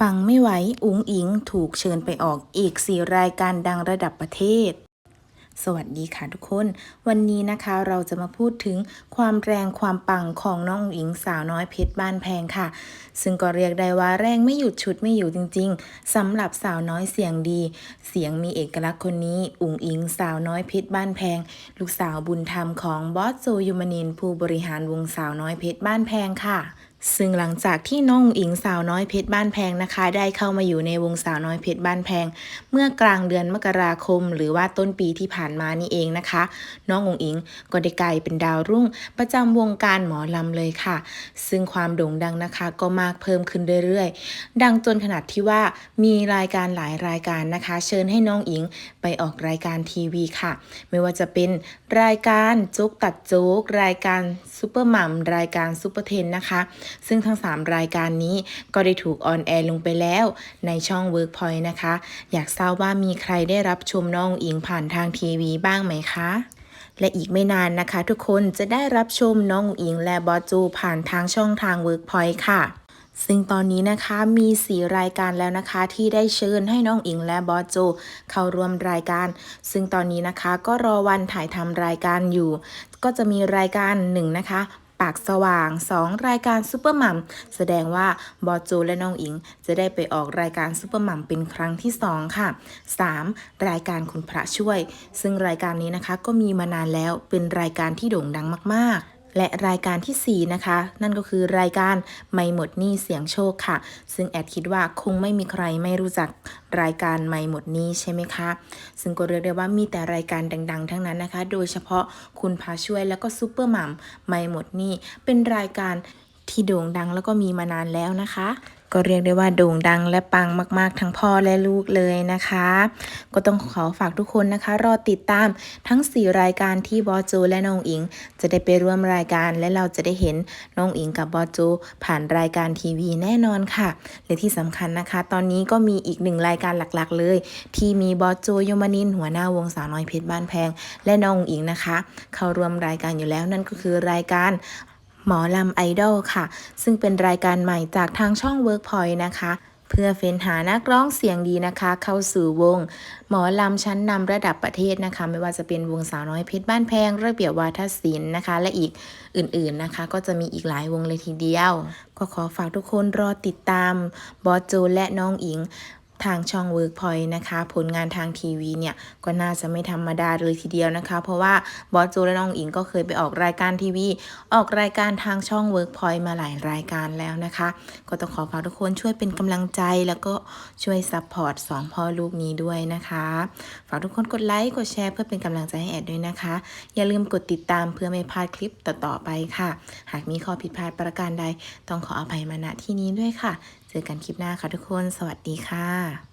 ปังไม่ไหวอุ๋งอิงถูกเชิญไปออกอีก 4 รายการดังระดับประเทศ สวัสดีค่ะทุกคน วันนี้นะคะเราจะมาพูดถึงความแรงความปังของน้องอุ๋งอิงสาวน้อยเพชรบ้านแพงค่ะ ซึ่งก็เรียกได้ว่าแรงไม่หยุดชุดไม่อยู่จริง ๆสำหรับสาวน้อยเสียงดี เสียงมีเอกลักษณ์คนนี้อุ๋งอิงสาวน้อยเพชรบ้านแพง ลูกสาวบุญธรรมของบอสโจยุมานินผู้บริหารวงสาวน้อยเพชรบ้านแพงค่ะซึ่งหลังจากที่น้องอิงสาวน้อยเพชรบ้านแพงนะคะ ได้เข้ามาอยู่ในวงสาวน้อยเพชรบ้านแพง เมื่อกลางเดือนมกราคม หรือว่าต้นปีที่ผ่านมานี่เองนะคะ น้ององอิงก็ได้กลายเป็นดาวรุ่ง ประจำวงการหมอลำเลยค่ะ ซึ่งความโด่งดังนะคะ ก็มากเพิ่มขึ้นเรื่อยๆ ดังจนขนาดที่ว่ามีรายการหลายรายการนะคะ เชิญให้น้องอิงไปออกรายการทีวีค่ะ ไม่ว่าจะเป็นรายการโจ๊กตัดโจ๊กรายการซูเปอร์มัมรายการซูเปอร์เทนนะคะซึ่งทั้ง 3 รายการนี้ก็ได้ถูกออนแอร์ลงไปแล้ว ในช่อง Workpoint นะคะ อยากทราบว่ามีใครได้รับชมน้องอิงผ่านทางทีวีบ้างไหมคะและอีกไม่นานนะคะ ทุกคนจะได้รับชมน้องอิงและบอสจูผ่านทางช่องทาง Workpoint ค่ะ ซึ่งตอนนี้นะคะมี 4 รายการแล้วนะคะที่ได้เชิญให้น้องอิงและบอสโจเข้าร่วมรายการ ซึ่งตอนนี้นะคะก็รอวันถ่ายทำรายการอยู่ ก็จะมีรายการ1นะคะ ปากสว่าง 2 รายการซูเปอร์มัมแสดงว่าบอจูและน้องอิง จะได้ไปออกรายการซูเปอร์มัมเป็นครั้งที่ 2 ค่ะ 3. รายการคุณพระช่วย ซึ่งรายการนี้นะคะก็มีมานานแล้วเป็นรายการที่โด่งดังมากๆ และรายการทีสี่ 4 นะคะ นั่นก็คือรายการไม่หมดหนี้เสียงโชคค่ะ ซึ่งแอดคิดว่าคงไม่มีใครไม่รู้จักรายการไม่หมดหนี้ใช่ไหมคะ ซึ่งก็เรียกได้ว่ามีแต่รายการดัง ๆ ทั้งนั้นนะคะ โดยเฉพาะคุณพาช่วยแล้วก็ซูเปอร์มัมไม่หมดหนี้เป็นรายการที่โด่งดังแล้วก็มีมานานแล้วนะคะ ก็เรียกได้ว่าโด่งดังและปังมากๆ ทั้งพ่อและลูกเลยนะคะ ก็ต้องขอฝากทุกคนนะคะ รอติดตามทั้ง 4 รายการที่บอสโจและน้องอิง จะได้ไปร่วมรายการและเราจะได้เห็นน้องอิงกับบอสโจผ่านรายการทีวีแน่นอนค่ะ และที่สำคัญนะคะ ตอนนี้ก็มีอีกหนึ่งรายการหลักๆ เลย ที่มีบอสโจยมนินหัวหน้าวงสาวน้อยเพชรบ้านแพง และน้องอิงนะคะ เข้าร่วมรายการอยู่แล้วนั่นก็คือรายการ หมอลำไอดอลค่ะ ซึ่งเป็นรายการใหม่จากทางช่อง Workpoint นะคะ เพื่อเฟ้นหานักร้องเสียงดีนะคะ เข้าสู่วง หมอลำชั้นนำระดับประเทศนะคะ ไม่ว่าจะเป็นวงสาวน้อยเพชรบ้านแพง ระเบียบวาทศิลป์นะคะ และอีกอื่นๆนะคะ ก็จะมีอีกหลายวงเลยทีเดียว ก็ขอฝากทุกคนรอติดตามบอสโจและน้องอิง ทางช่อง Workpoint นะคะ ผลงานทางทีวีเนี่ย ก็น่าจะไม่ธรรมดาเลยทีเดียวนะคะ เพราะว่าบอสโจและน้องอิงก็เคยไปออกรายการทีวี ออกรายการทางช่อง Workpoint มาหลายรายการแล้วนะคะ ก็ต้องขอฝากทุกคนช่วยเป็นกำลังใจแล้วก็ช่วยซัพพอร์ตสองพ่อลูกนี้ด้วยนะคะ ฝากทุกคนกดไลค์กดแชร์เพื่อเป็นกำลังใจให้แอดด้วยนะคะ อย่าลืมกดติดตามเพื่อไม่พลาดคลิปต่อๆไปค่ะ หากมีข้อผิดพลาดประการใด ต้องขออภัยมาณที่นี้ด้วยค่ะเจอกันคลิปหน้าค่ะทุกคน สวัสดีค่ะ